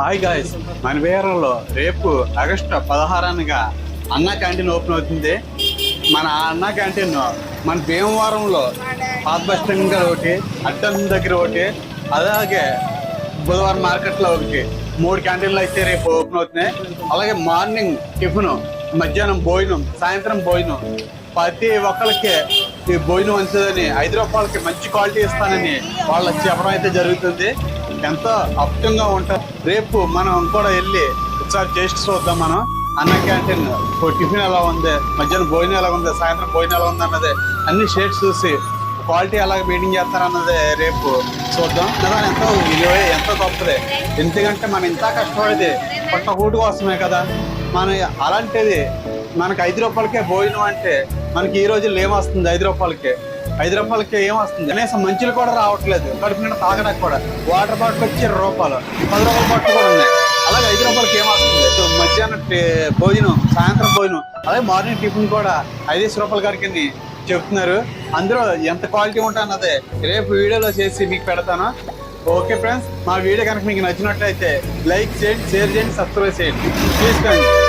Hi guys మన వేరంలో రేపు August పదహారానిగా అన్నా క్యాంటీన్ ఓపెన్ అవుతుంది. మన అన్నా క్యాంటీన్ మన భీమవరంలో పాత బస్ స్టాండ్ దగ్గర ఒకటి అడ్డం దగ్గర ఒకటి అలాగే బుధవారం మార్కెట్లో ఒకటి. మూడు క్యాంటీన్లు అయితే రేపు ఓపెన్ అవుతున్నాయి. అలాగే మార్నింగ్ టిఫిన్ మధ్యాహ్నం భోజనం సాయంత్రం భోజనం. ప్రతి ఒక్కరికి ఈ భోజనం మంచిదని ఐదు రూపాయలకి మంచి క్వాలిటీ ఇస్తానని వాళ్ళు చెప్పడం అయితే జరుగుతుంది. ఎంతో అప్తంగా ఉంటారు? రేపు మనం కూడా వెళ్ళి ఒకసారి టేస్ట్ చూద్దాం మనం. అన్న క్యాంటీన్ టిఫిన్ ఎలా ఉంది? మధ్యాహ్నం భోజనం ఎలా ఉంది? సాయంత్రం భోజనం ఎలా ఉంది అన్నది అన్ని షేడ్స్ చూసి క్వాలిటీ ఎలా మీటింగ్ చేస్తారన్నది రేపు చూద్దాం. కదా ఎంతో విలువ ఎంతో గొప్పది ఎందుకంటే మనం ఇంత కష్టపడేది పొట్ట కూటు కోసమే కదా. మన అలాంటిది మనకి ఐదు రూపాయలకే భోజనం అంటే మనకి ఈ రోజు ఏమొస్తుంది ఐదు రూపాయలకే? ఐదు రూపాయలకి ఏమొస్తుంది కనీసం మంచులు కూడా రావట్లేదు. కడుపు నిండా తాగడానికి కూడా. వాటర్ బాటిల్ వచ్చి ఇరవై రూపాయలు. పది రూపాయల బాటిల్ కూడా ఉన్నాయి. అలాగే ఐదు రూపాయలకి ఏమొస్తుంది వస్తుంది? మధ్యాహ్నం భోజనం సాయంత్రం భోజనం అలాగే మార్నింగ్ టిఫిన్ కూడా ఐదేసి రూపాయల గారికి చెప్తున్నారు. అందులో ఎంత క్వాలిటీ ఉంటుందన్నదే రేపు వీడియోలో చేసి మీకు పెడతాను. ఓకే ఫ్రెండ్స్ మా వీడియో కనుక మీకు నచ్చినట్లయితే లైక్ చేయండి షేర్ చేయండి సబ్స్క్రైబ్ చేయండి. ప్లీజ్